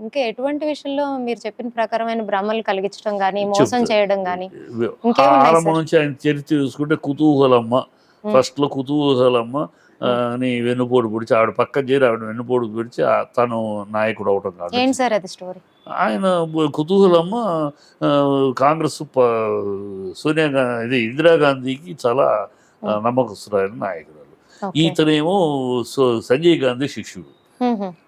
ఇంకా ఎటువంటి విషయంలో మీరు చెప్పిన ప్రకారమైన భ్రమలు కలిగించడం గానీ మోసం. చేయడం గానీ ఆరంభం? నుంచి ఆయన చరిత్ర చూసుకుంటే కుతూహలమ్మ. ఫస్ట్లో కుతూహలమ్మ అని వెన్నుపోటు పొడిచి ఆవిడ పక్క చేరి ఆవిడ వెన్నుపోటు పొడిచి తను నాయకుడు అవటం కాదు ఏంటి సార్ అది స్టోరీ ఆయన కుతూహలమ్మ కాంగ్రెస్ సోనియా గా- ఇది ఇందిరాగాంధీకి చాలా నమ్మకస్తురాయన నాయకురాలు ఈతనేమో సంజయ్ గాంధీ శిష్యుడు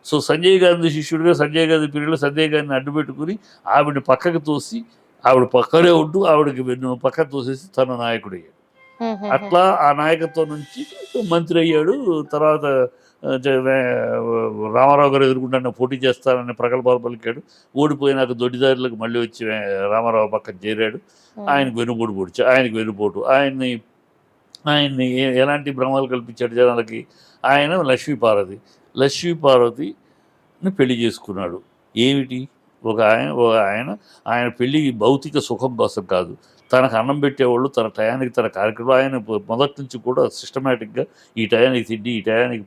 సో సంజయ్ గాంధీ శిష్యుడిగా సంజయ్ గాంధీ పీరియడ్లో సంజయ్ గాంధీని అడ్డు పెట్టుకుని ఆవిడని పక్కకు తోసి ఆవిడ పక్కనే ఉంటూ ఆవిడకి పక్కకు తోసేసి తన నాయకుడు అయ్యాడు అట్లా ఆ నాయకత్వం నుంచి మంత్రి అయ్యాడు. తర్వాత రామారావు గారు ఎదుర్కొంటే పోటీ చేస్తానని ప్రగల్భాలు పలికాడు. ఓడిపోయినాక దొడ్డిదారులకు మళ్ళీ వచ్చి రామారావు పక్కన చేరాడు. ఆయనకు వెనుపోటు పొడిచి ఆయనకు వెనుపోటు ఆయన్ని ఆయన్ని ఎలాంటి భ్రమాలు కల్పించాడు జనాలకి? ఆయన లక్ష్మీ పార్వతి లక్ష్మీ పార్వతిని పెళ్ళి చేసుకున్నాడు. ఏమిటి? ఒక ఆయన ఒక ఆయన ఆయన పెళ్ళి భౌతిక సుఖం కోసం కాదు. తనకు అన్నం పెట్టేవాళ్ళు తన టయానికి తన కార్యక్రమం ఆయన మొదటి నుంచి కూడా సిస్టమేటిక్గా ఈ టయానికి తిండి ఈ టయానికి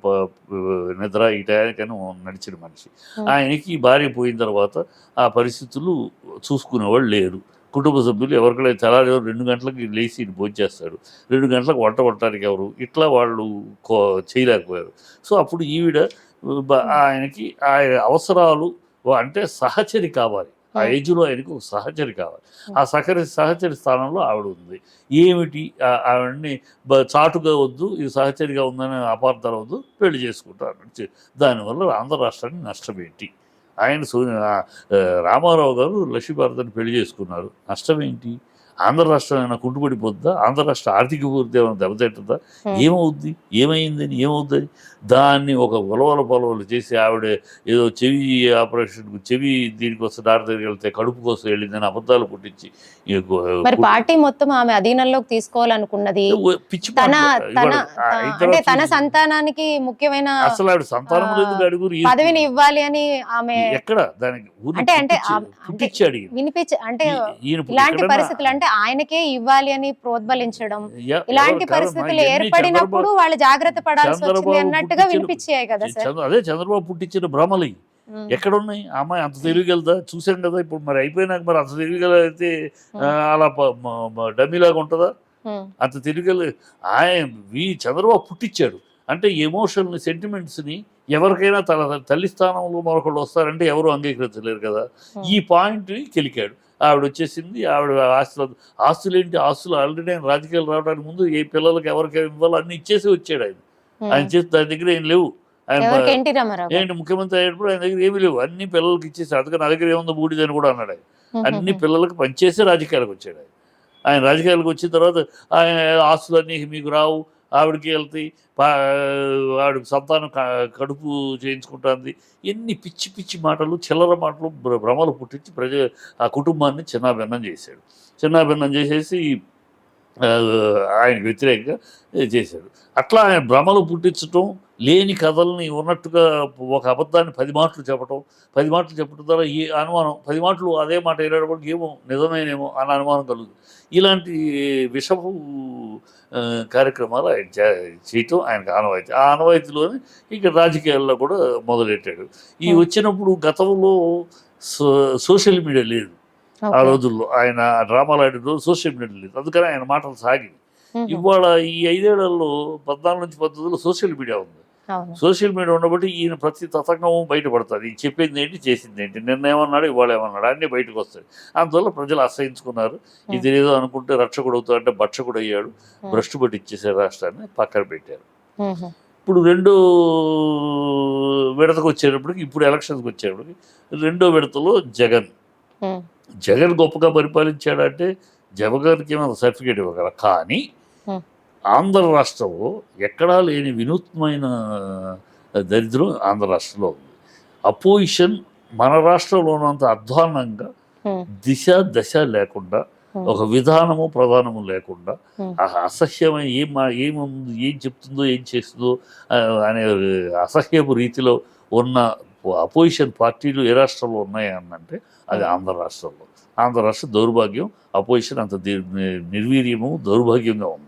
నిద్ర ఈ టయానికైనా నడిచిన మనిషి. ఆయనకి భార్య పోయిన తర్వాత ఆ పరిస్థితులు చూసుకునేవాళ్ళు లేరు. కుటుంబ సభ్యులు ఎవరికైనా తెల్లారి రెండు గంటలకు లేచి ఇటు భోజనం చేస్తాడు. రెండు గంటలకు వంట వండటానికి ఎవరు? ఇట్లా వాళ్ళు కో చేయలేకపోయారు. సో అప్పుడు ఈవిడ బ- ఆయనకి ఆయన అవసరాలు అంటే సహచరి కావాలి. ఆ Hmm. ఏజ్లో ఆయనకు ఒక సహచరి కావాలి. ఆ సహచరి సహచరి స్థానంలో ఆవిడ ఉంది. ఏమిటి? ఆవిడని బ- చాటుగా వద్దు ఇది సహచరిగా ఉందని అపార్థాలు వద్దు పెళ్ళి చేసుకుంటారు. దానివల్ల ఆంధ్ర రాష్ట్రానికి నష్టం ఏంటి ఆయన సు- రామారావు గారు లక్ష్మీభారతిని పెళ్ళి చేసుకున్నారు. నష్టం ఏంటి? ఆంధ్ర రాష్ట్రం ఏమైనా కుంటుపడిపోద్దా ఆంధ్ర రాష్ట్ర ఆర్థిక అభివృద్ధి ఏమైనా దెబ్బతింటుందా. ఏమవుద్ది? ఏమైందని? ఏమవుద్ది దాన్ని ఒక ఉలవల పొలవలు చేసి ఆవిడ ఏదో చెవి ఆపరేషన్కు చెవి దీనికోసం డాక్టర్ దగ్గరికి వెళ్తే కడుపు కోసం వెళ్ళిందని అబద్ధాలు పుట్టించి మరి పార్టీ మొత్తం ఆమె అధీనంలోకి తీసుకోవాలనుకున్నది అంటే తన సంతానానికి ముఖ్యమైన అసలు ఆవిడ సంతానం లేదు అడుగురు? పదవిని ఇవ్వాలి అని ఆమె ఎక్కడ? దానికి అంటే- అంటే. వినిపించ అంటే ఇలాంటి పరిస్థితులు అంటే ఆయనకే ఇవ్వాలి అని ప్రోద్బలించడం. ఇలాంటి పరిస్థితులు ఏర్పడినప్పుడు వాళ్ళు జాగ్రత్త పడాల్సి వచ్చింది అన్నట్టుగా వినిపించాయి కదా సార్. అదే చంద్రబాబు పుట్టించిన భ్రమలు. ఎక్కడున్నాయి? ఆ అమ్మాయి అంత తెలివిగలదా చూసాం కదా ఇప్పుడు మరి అయిపోయినాక మరి అంత తెలివిగల అయితే ఆ, అలా డమ్మీలాగా ఉంటుందా. అంత తెలివిగల ఆయన వి చంద్రబాబు పుట్టించాడు. అంటే ఎమోషనల్ సెంటిమెంట్స్ని ఎవరికైనా తన తల్లి స్థానంలో మరొకళ్ళు వస్తారంటే ఎవరు అంగీకరించలేరు కదా. ఈ పాయింట్ని కెలికాడు. ఆవిడ వచ్చేసింది ఆవిడ ఆస్తులు ఆస్తులు ఏంటి ఆస్తులు ఆల్రెడీ ఆయన రాజకీయాలు రావడానికి ముందు ఏ పిల్లలకి ఎవరికి ఇవ్వాలో అన్ని ఇచ్చేసి వచ్చాడు ఆయన. ఆయన చేసి దాని దగ్గర ఏం లేవు. ఆయన? ఏంటి? ముఖ్యమంత్రి అయ్యేటప్పుడు ఆయన దగ్గర ఏమీ లేవు. అన్ని పిల్లలకి ఇచ్చేసి అందుకని నా దగ్గర ఏముందో బూడిదని కూడా అన్నాడు ఆయన. అన్ని పిల్లలకు పనిచేసే రాజకీయాలకు వచ్చాడు ఆయన. ఆయన రాజకీయాలకు వచ్చిన తర్వాత ఆయన ఆస్తులన్నీ మీకు రావు. ఆవిడకి వెళ్తాయి పా సంతానం కడుపు చేయించుకుంటుంది. ఎన్ని పిచ్చి పిచ్చి మాటలు చిల్లర మాటలు భ్రమలు పుట్టించి ప్రజ ఆ కుటుంబాన్ని చిన్నాభిన్నం చేశాడు. చిన్నాభిన్నం చేసేసి ఆయనకు వ్యతిరేకంగా చేశాడు. అట్లా ఆయన భ్రమలు పుట్టించటం లేని కథల్ని ఉన్నట్టుగా ఒక అబద్ధాన్ని పది మాటలు చెప్పటం పది మాటలు చెప్పడం ద్వారా ఈ అనుమానం పది మాటలు అదే మాట వెళ్ళేటప్పటికి ఏమో నిజమేనేమో అన్న అనుమానం కలుగుతుంది. ఇలాంటి విషపు కార్యక్రమాలు ఆయన చేయటం ఆయనకు ఆనవాయితీ. ఆ ఆనవాయితీలోనే ఇక రాజకీయాల్లో కూడా మొదలెట్టాడు. ఈ. వచ్చినప్పుడు గతంలో సో- సోషల్ మీడియా లేదు. ఆ. రోజుల్లో ఆయన డ్రామాలు ఆడిన రోజు సోషల్ మీడియా లేదు. అందుకని ఆయన మాటలు సాగి. ఇవాళ ఈ ఐదేళ్ళలో పద్నాలుగు నుంచి పంతొమ్మిదిలో సోషల్ మీడియా ఉంది. సోషల్ మీడియా ఉండబట్టి ఈయన ప్రతి తతంగము బయటపడుతుంది. ఈయన చెప్పింది ఏంటి చేసింది ఏంటి నిన్న ఏమన్నాడు ఇవాళ ఏమన్నాడు అన్నీ బయటకు వస్తాయి. అందువల్ల ప్రజలు అసహించుకున్నారు. ఇది ఏదో అనుకుంటే రక్షకుడు అవుతా అంటే భక్షకుడు అయ్యాడు. భ్రష్టు పట్టించేసారు రాష్ట్రాన్ని పక్కన పెట్టారు. ఇప్పుడు రెండో విడతకు వచ్చేటప్పటికి ఇప్పుడు ఎలక్షన్స్కి వచ్చేటప్పటికి రెండో విడతలో జగన్. జగన్ గొప్పగా పరిపాలించాడంటే జగన్కి ఏమైనా సర్టిఫికేట్ ఇవ్వగల కానీ. ఆంధ్ర రాష్ట్రంలో ఎక్కడా లేని వినూత్నమైన దరిద్రం ఆంధ్ర రాష్ట్రంలో ఉంది అపోజిషన్ మన రాష్ట్రంలో ఉన్నంత అధ్వానంగా. దిశ దశ లేకుండా. ఒక విధానము ప్రధానము లేకుండా అసహ్యమైన ఏం ఏముంది ఏం చెప్తుందో ఏం చేస్తుందో అనే అసహ్యపు రీతిలో ఉన్న అపోజిషన్ పార్టీలు ఏ రాష్ట్రంలో ఉన్నాయి అనంటే అది ఆంధ్ర రాష్ట్రంలో. ఆంధ్ర రాష్ట్ర దౌర్భాగ్యం అపోజిషన్ అంత నిర్వీర్యము దౌర్భాగ్యంగా ఉంది.